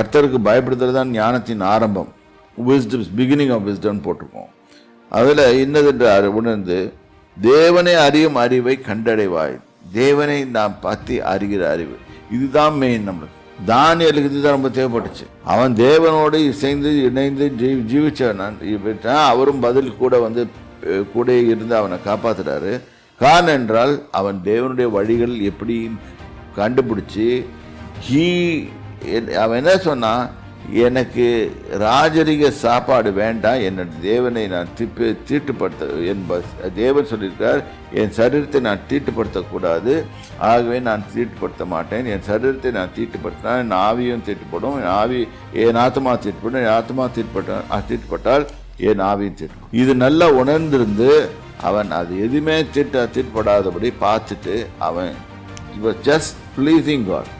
கர்த்தருக்கு பயப்படுத்துறது தான் ஞானத்தின் ஆரம்பம். விஸ்டம்ஸ் பிகினிங் ஆஃப் wisdom போட்டிருக்கோம். அதில் இன்னதென்று உணர்ந்து தேவனை அறியும் அறிவை கண்டடைவாய். தேவனை நாம் பார்த்து அறிகிற அறிவு. இதுதான் மெயின் நம்மளுக்கு. தானியலுக்கு இதுதான் ரொம்ப தேவைப்பட்டுச்சு. அவன் தேவனோடு இசைந்து இணைந்து ஜீ ஜீவிச்சவன். அவரும் பதில் கூட வந்து கூட இருந்து அவனை காப்பாத்துறாரு. காரணம் என்றால் அவன் தேவனுடைய வழிகள் எப்படி கண்டுபிடிச்சி ஹீ அவன் என்ன சொன்னான் எனக்கு ராஜரிக சாப்பாடு வேண்டாம் என்னோட தேவனை நான் திப்பு தீட்டுப்படுத்த என் தேவன் சொல்லியிருக்கார் என் சரீரத்தை நான் தீட்டுப்படுத்தக்கூடாது ஆகவே நான் தீட்டுப்படுத்த மாட்டேன் என் சரீரத்தை நான் தீட்டுப்படுத்தினா என் ஆவியும் தீட்டுப்படும் என் ஆவி என் ஆத்மா தீட்டுப்படும் என் ஆத்மா தீட்டுப்பட்ட தீட்டுப்பட்டால் என் ஆவியும் தீட்டுப்படும். இது நல்லா உணர்ந்திருந்து அவன் அது எதுவுமே தீட்ட தீட்டுப்படாதபடி பார்த்துட்டு அவன் ஜஸ்ட் ப்ளீஸிங் காட்